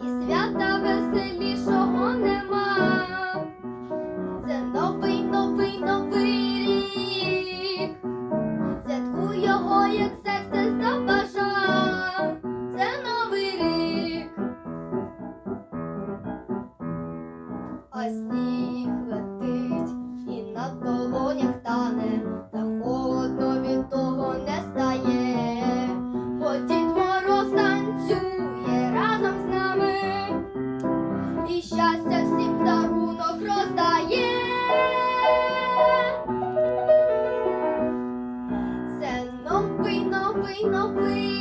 І свята веселішого нема. Це новий, новий, новий рік. Святку його, як серце забажав. Це новий рік. Ось сніг. Щастя всім дарунок роздає. Це новий, новий, новий